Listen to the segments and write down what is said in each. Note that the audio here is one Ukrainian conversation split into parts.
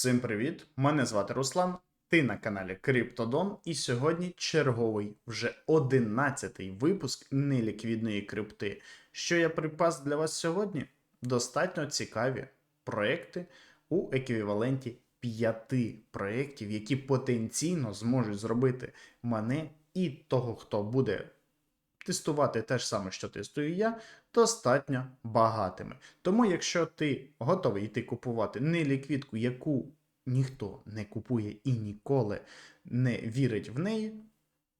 Всім привіт! Мене звати Руслан. Ти на каналі Криптодон, і сьогодні черговий вже 11-й випуск неліквідної крипти. Що я припас для вас сьогодні? Достатньо цікаві проекти у еквіваленті 5 проєктів, які потенційно зможуть зробити мене і того, хто буде тестувати те ж саме, що тестую я, достатньо багатими. Тому, якщо ти готовий йти купувати неліквідку, яку ніхто не купує і ніколи не вірить в неї,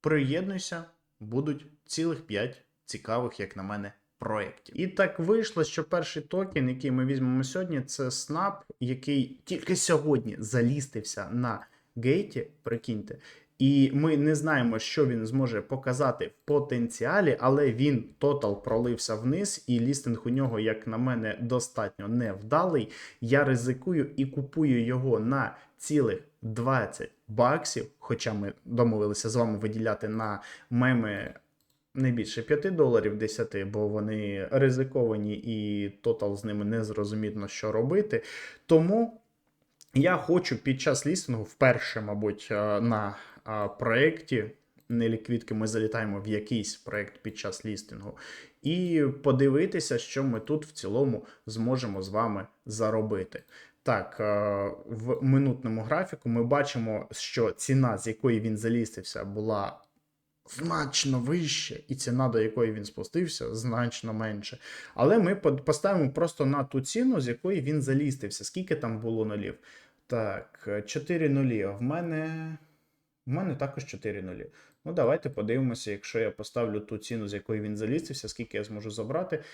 приєднуйся, будуть цілих 5 цікавих, як на мене, проєктів. І так вийшло, що перший токен, який ми візьмемо сьогодні, це Snap, який тільки сьогодні залістився на гейті, прикиньте. І ми не знаємо, що він зможе показати в потенціалі, але він тотал пролився вниз, і лістинг у нього, як на мене, достатньо невдалий. Я ризикую і купую його на цілих 20 баксів. Хоча ми домовилися з вами виділяти на меми не більше 5 доларів 10, бо вони ризиковані і тотал з ними не зрозумітно, що робити. Тому я хочу під час лістингу, вперше, мабуть, е, на проєкті неліквідки ми залітаємо в якийсь проєкт під час лістингу, і подивитися, що ми тут в цілому зможемо з вами заробити. Так, в минутному графіку ми бачимо, що ціна, з якої він залістився, була значно вище, і ціна, до якої він спустився, значно менше. Але ми поставимо просто на ту ціну, з якої він залістився. Скільки там було нулів? Так, 4 нулі. А в мене. В мене також 4 нулі. Ну, давайте подивимося, якщо я поставлю ту ціну, з якої він залістився, скільки я зможу забрати.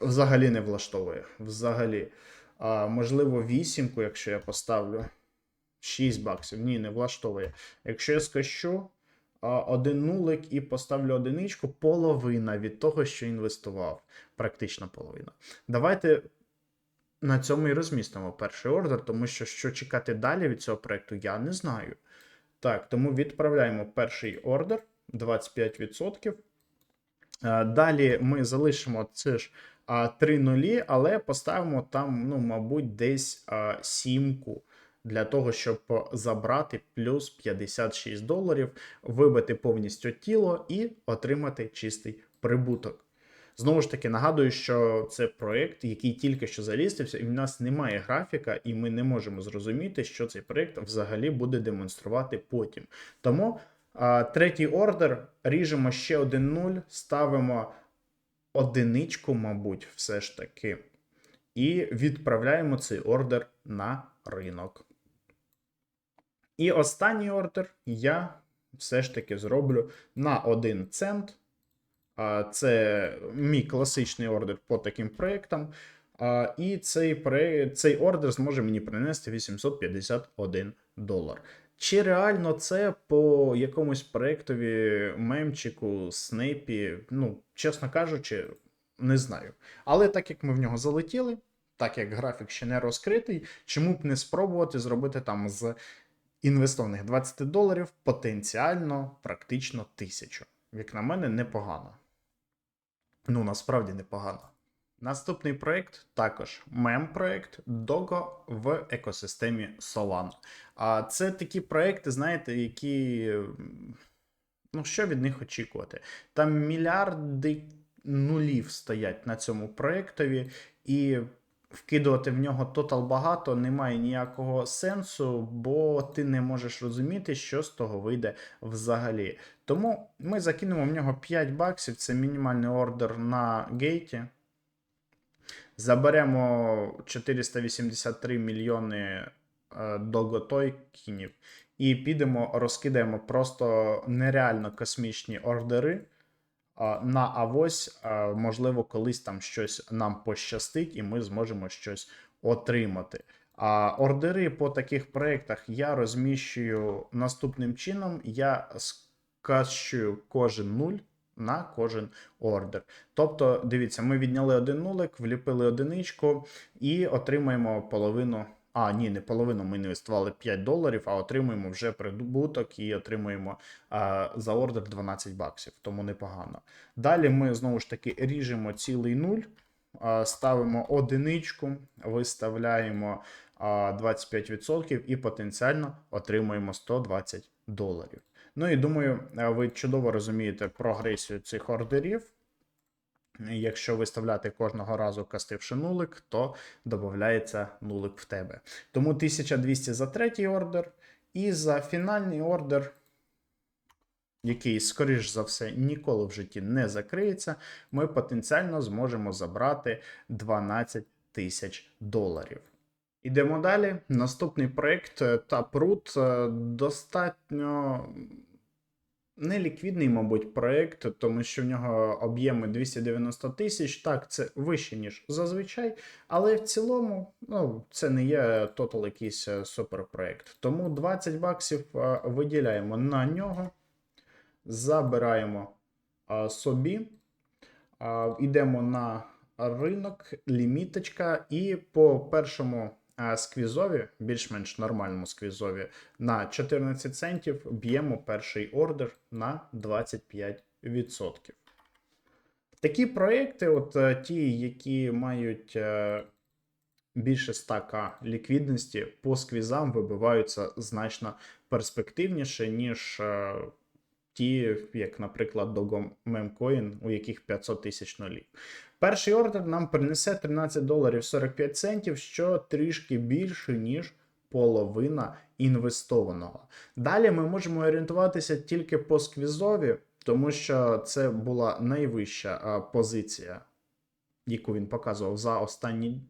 Взагалі не влаштовує. Взагалі. А, можливо, вісімку, якщо я поставлю 6 баксів. Ні, не влаштовує. Якщо я скачу а, один нулик і поставлю одиничку, половина від того, що інвестував. Практично половина. Давайте на цьому і розмістимо перший ордер, тому що що чекати далі від цього проекту, я не знаю. Так, тому відправляємо перший ордер 25%. Е, Далі ми залишимо це ж а, 3 нулі, але поставимо там, ну, мабуть, десь сімку для того, щоб забрати плюс 56 доларів, вибити повністю тіло і отримати чистий прибуток. Знову ж таки, нагадую, що це проєкт, який тільки що залістився, і в нас немає графіка, і ми не можемо зрозуміти, що цей проєкт взагалі буде демонструвати потім. Тому а, третій ордер ріжемо ще один нуль, ставимо одиничку, мабуть, все ж таки, і відправляємо цей ордер на ринок. І останній ордер я все ж таки зроблю на 1 цент. Це мій класичний ордер по таким проєктам. І цей, цей ордер зможе мені принести 851 долар. Чи реально це по якомусь проєктові, мемчику, снейпі, ну, чесно кажучи, не знаю. Але так як ми в нього залетіли, так як графік ще не розкритий, чому б не спробувати зробити там з інвестованих 20 доларів потенціально практично 1000. Як на мене, непогано. Ну, насправді непогано. Наступний проєкт також мем-проект Dogo в екосистемі Solana. А це такі проекти, знаєте, які. Ну, що від них очікувати? Там мільярди нулів стоять на цьому проєктові, і вкидувати в нього тотал багато немає ніякого сенсу, бо ти не можеш розуміти, що з того вийде взагалі. Тому ми закинемо в нього 5 баксів, це мінімальний ордер на гейті. Заберемо 483 мільйони е, доготойкінів і підемо, розкидаємо просто нереально космічні ордери. На авось, можливо, колись там щось нам пощастить, і ми зможемо щось отримати. А ордери по таких проєктах я розміщую наступним чином: я скачую кожен нуль на кожен ордер.Тобто, дивіться, ми відняли один нулик, вліпили одиничку і отримаємо половину. А, ні, не половину. Ми інвестували 5 доларів, а отримуємо вже прибуток і отримуємо а, за ордер 12 баксів, тому непогано. Далі ми знову ж таки ріжемо цілий нуль, а, ставимо одиничку, виставляємо а, 25% і потенціально отримуємо 120 доларів. Ну і думаю, ви чудово розумієте прогресію цих ордерів. Якщо виставляти кожного разу кастивши нулик, то додається нулик в тебе. Тому 1200 за третій ордер, і за фінальний ордер, який, скоріш за все, ніколи в житті не закриється, ми потенціально зможемо забрати 12 тисяч доларів. Ідемо далі. Наступний проект е, Taproot е, достатньо неліквідний, мабуть, проект, тому що в нього об'єми 290 тисяч. Так, це вище, ніж зазвичай, але в цілому ну, це не є тотал якийсь е, суперпроект. Тому 20 баксів е, виділяємо на нього, забираємо а, собі, йдемо на ринок, ліміточка, і по першому сквізові, більш-менш нормальному сквізові, на 14 центів б'ємо перший ордер на 25%. Такі проекти, от е, ті, які мають е, більше 100к ліквідності, по сквізам вибиваються значно перспективніше, ніж е, ті, як, наприклад, Dogom Memcoin, у яких 500 тисяч нулів. Перший ордер нам принесе 13 доларів 45 центів, що трішки більше, ніж половина інвестованого. Далі ми можемо орієнтуватися тільки по сквізові, тому що це була найвища позиція, яку він показував за останні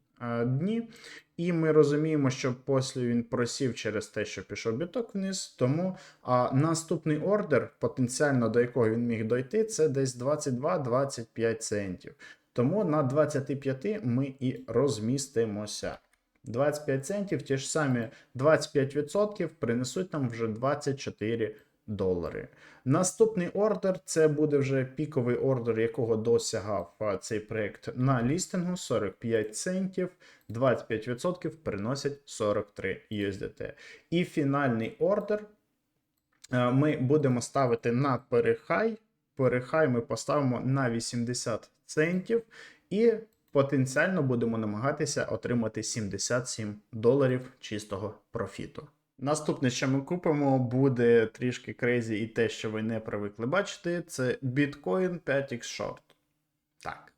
дні. І ми розуміємо, що після він просів через те, що пішов біток вниз. Тому а, наступний ордер, потенціально до якого він міг дойти, це десь 22-25 центів. Тому на 25 ми і розмістимося. 25 центів, ті ж самі 25% принесуть нам вже 24 долари. Наступний ордер це буде вже піковий ордер, якого досягав цей проект на лістингу 45 центів, 25% приносять 43 USDT. І фінальний ордер ми будемо ставити на перехай. Перехай ми поставимо на 80 центів і потенціально будемо намагатися отримати 77 доларів чистого профіту. Наступне, що ми купимо, буде трішки крейзі і те, що ви не привикли бачити, це Bitcoin 5x Short. Так,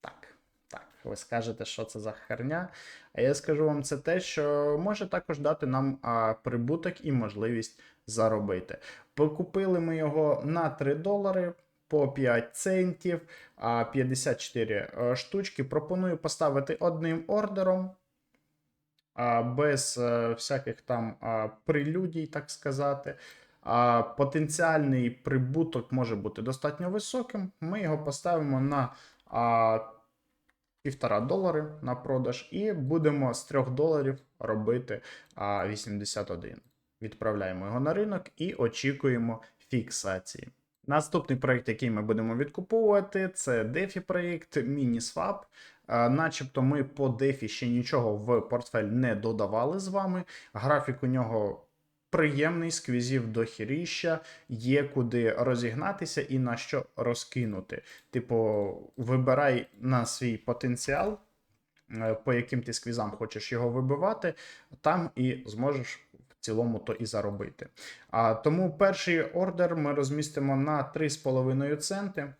так, так. Ви скажете, що це за херня. А я скажу вам це те, що може також дати нам а, прибуток і можливість заробити. Покупили ми його на 3 долари по 5 центів, 54 е, штучки. Пропоную поставити одним ордером. Без е, всяких там прелюдій, так сказати. Потенціальний прибуток може бути достатньо високим. Ми його поставимо на 1,5 долари на продаж, і будемо з 3 доларів робити 81. Відправляємо його на ринок і очікуємо фіксації. Наступний проєкт, який ми будемо відкуповувати, це DeFi проєкт Miniswap. Начебто ми по DeFi ще нічого в портфель не додавали з вами. Графік у нього приємний, сквізів до хіріща, є куди розігнатися і на що розкинути. Типу, вибирай на свій потенціал, е, по яким ти сквізам хочеш його вибивати, там і зможеш цілому то і заробити. А, Тому перший ордер ми розмістимо на 3,5 центи.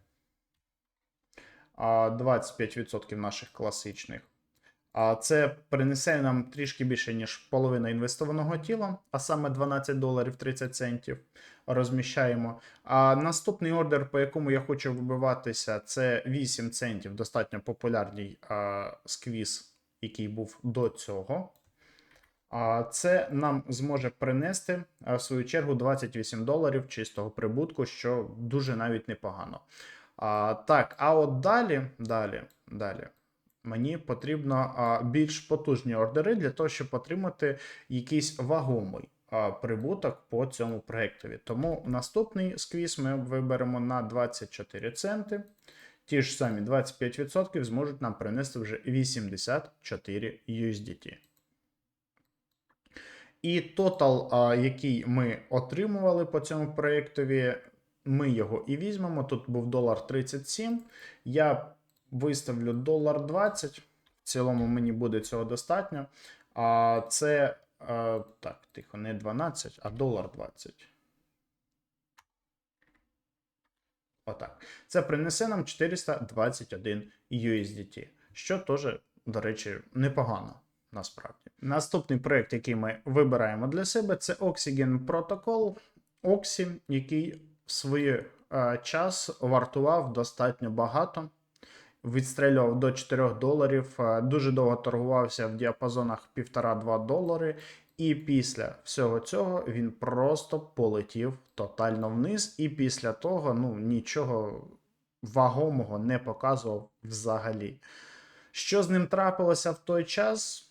25% наших класичних. Це принесе нам трішки більше, ніж половина інвестованого тіла, а саме 12 доларів 30 центів розміщаємо. А наступний ордер, по якому я хочу вибиватися, це 8 центів. Достатньо популярний а, сквіз, який був до цього. Це нам зможе принести, в свою чергу, 28 доларів чистого прибутку, що дуже навіть непогано. Так, а от далі, далі, далі. Мені потрібно більш потужні ордери для того, щоб отримати якийсь вагомий прибуток по цьому проєктові. Тому наступний сквіз ми виберемо на 24 центи. Ті ж самі 25% зможуть нам принести вже 84 USDT. І тотал, який ми отримували по цьому проєктові, ми його і візьмемо. Тут був долар 37. Я виставлю долар 20. В цілому мені буде цього достатньо. А це так, тихо, не 12, а долар 20. Отак. Це принесе нам 421 USDT, що теж, до речі, непогано. Насправді, наступний проект, який ми вибираємо для себе, це Oxygen Protocol Oxy, який в свій е, час вартував достатньо багато. Відстрелював до 4 доларів, е, дуже довго торгувався в діапазонах 1,5-2 долари. І після всього цього він просто полетів тотально вниз. І після того ну, нічого вагомого не показував взагалі. Що з ним трапилося в той час?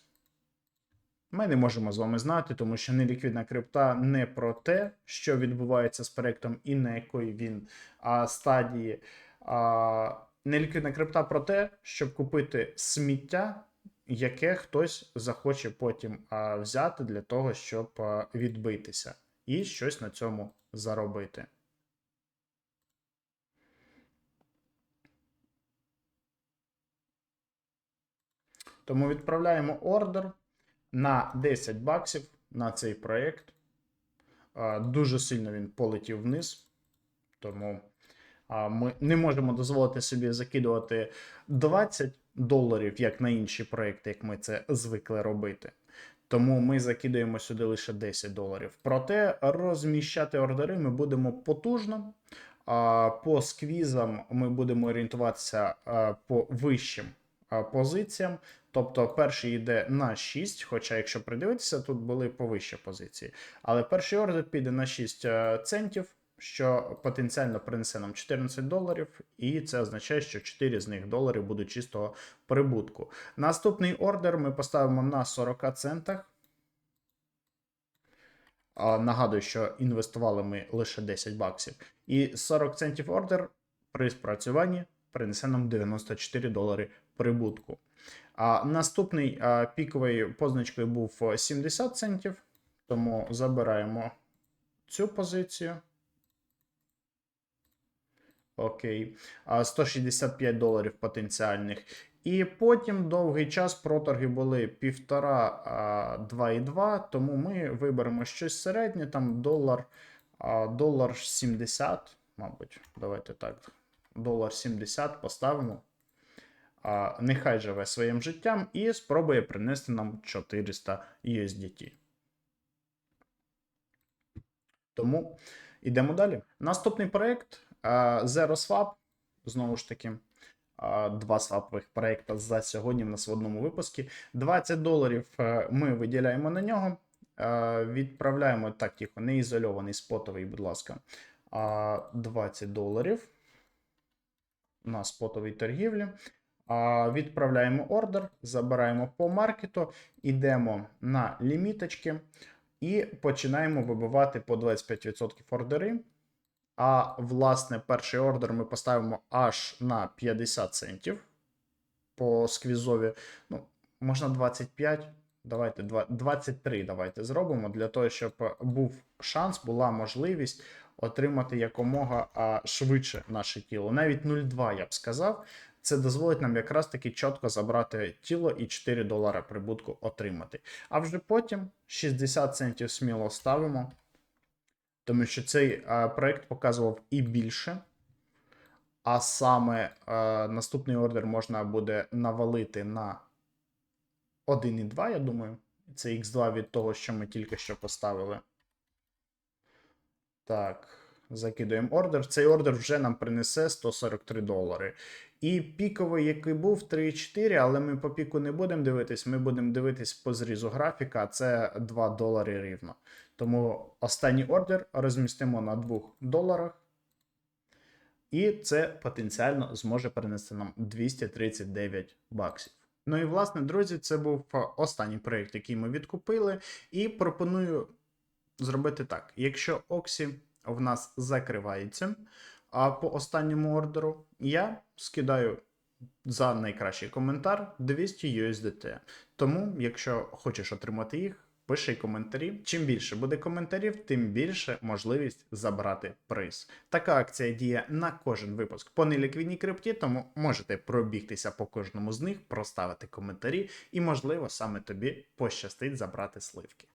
Ми не можемо з вами знати, тому що неліквідна крипта не про те, що відбувається з проектом і на якої він а, стадії. А, Неліквідна крипта про те, щоб купити сміття, яке хтось захоче потім а, взяти для того, щоб а, відбитися, і щось на цьому заробити. Тому відправляємо ордер на 10 баксів на цей проєкт. Дуже сильно він полетів вниз, тому ми не можемо дозволити собі закидувати 20 доларів, як на інші проекти, як ми це звикли робити. Тому ми закидуємо сюди лише 10 доларів. Проте розміщати ордери ми будемо потужно. По сквізам ми будемо орієнтуватися по вищим позиціям. Тобто перший йде на 6, хоча, якщо придивитися, тут були повищі позиції. Але перший ордер піде на 6 е, центів, що потенціально принесе нам 14 доларів, і це означає, що 4 з них доларів будуть чистого прибутку. Наступний ордер ми поставимо на 40 центах. Нагадую, що інвестували ми лише 10 баксів. І 40 центів ордер при спрацюванні принесе нам 94 долари прибутку. А Наступний піковою позначкою був 70 центів, тому забираємо цю позицію. Окей. А 165 доларів потенціальних. І потім довгий час проторги були 1,5-2,2, тому ми виберемо щось середнє, там долар, долар 70, мабуть, давайте так, долар 70 поставимо. А, нехай живе своїм життям і спробує принести нам 400 USDT. Тому йдемо далі. Наступний проект ZeroSwap. Знову ж таки, два свапових проекта за сьогодні в нас в одному випуску. 20 доларів е, ми виділяємо на нього. Е, Відправляємо так, тихо, не ізольований спотовий, будь ласка. 20 доларів на спотовій торгівлі. Відправляємо ордер, забираємо по маркету, йдемо на ліміточки і починаємо вибивати по 25% ордери. А власне, перший ордер ми поставимо аж на 50 центів по сквізові. Ну, можна 25. Давайте 23 давайте зробимо для того, щоб був шанс, була можливість отримати якомога а, швидше наше тіло. Навіть 0,2 я б сказав. Це дозволить нам якраз таки чітко забрати тіло і 4 долара прибутку отримати. А вже потім 60 центів сміло ставимо. Тому що цей а, проект показував і більше. А саме а, наступний ордер можна буде навалити на 1,2, я думаю. Це X2 від того, що ми тільки що поставили. Так, закидуємо ордер. Цей ордер вже нам принесе 143 долари. І піковий, який був 3,4, але ми по піку не будемо дивитись, ми будемо дивитись по зрізу графіка, це 2 долари рівно. Тому останній ордер розмістимо на 2 доларах. І це потенціально зможе принести нам 239 баксів. Ну і власне, друзі, це був останній проєкт, який ми відкупили. І пропоную зробити так: якщо Оксі в нас закривається, а по останньому ордеру я скидаю за найкращий коментар 200 USDT. Тому, якщо хочеш отримати їх, Пиши коментарі. Чим більше буде коментарів, тим більше можливість забрати приз. Така акція діє на кожен випуск по неліквідній крипті, тому можете пробігтися по кожному з них, проставити коментарі, і, можливо, саме тобі пощастить забрати сливки.